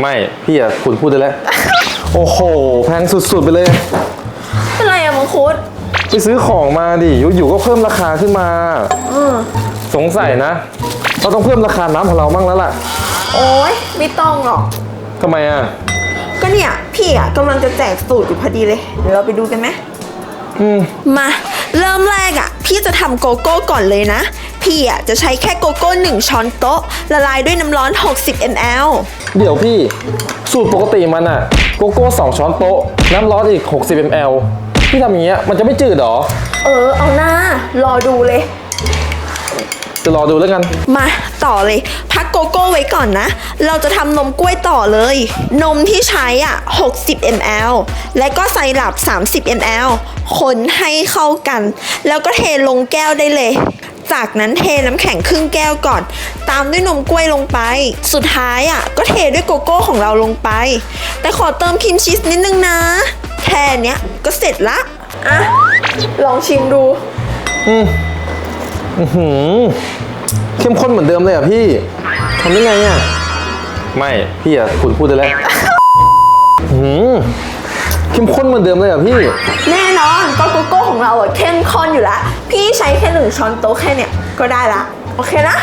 ไม่ พี่อะคุณพูดได้แล้ว โอ้โห แพงสุดๆไปเลย เป็นไรอะมังคุดไปซื้อของมาดิอยู่ๆก็เพิ่มราคาขึ้นมาอืมสงสัยนะเราต้องเพิ่มราคาน้ำของเราบ้างแล้วล่ะโอ๊ย ไม่ต้องหรอก ทำไมอะ ก็เนี่ย พี่อะกำลังจะแจกสูตรอยู่พอดีเลย เดี๋ยวเราไปดูกันไหมอืม มา เริ่มแรกอะพี่จะทำโกโก้ก่อนเลยนะ พี่อะจะใช้แค่โกโก้ 1 ช้อนโต๊ะ ละลายด้วยน้ำร้อน 60 ml เดี๋ยวพี่ สูตรปกติมันอะโกโก้ 2 ช้อนโต๊ะ น้ำร้อนอีก 60 ml พี่ทำอย่างเงี้ยมันจะไม่จืดเหรอ เออ เอาหน้ารอดูเลย จะรอดูแล้วกัน มาต่อเลย พักโกโก้ไว้ก่อนนะ เราจะทำนมกล้วยต่อเลย นมที่ใช้อะ 60 ml และก็ไซรัป 30 ml คนให้เข้ากัน แล้วก็เทลงแก้วได้เลย จากนั้นเทน้ำแข็งครึ่งแก้วก่อน ตามด้วยนมกล้วยลงไป สุดท้ายอะก็เทด้วยโกโก้ของเราลงไป แต่ขอเติมครีมชีสนิดนึงนะ แค่เนี้ยก็เสร็จละอะลองชิมดู อืมอื้อหือเข้มข้นเหมือนเดิมเลยอะพี่ทำได้ไงอะไม่พี่อะคุณพูดได้แล้วอื้อหือเข้มข้นเหมือนเดิมเลยอะพี่ แน่นอนก็โกโก้ของเราอะเข้มข้นอยู่แล้ว พี่ใช้แค่หนึ่งช้อนโต๊ะแค่เนี้ยก็ได้ละ โอเคนะ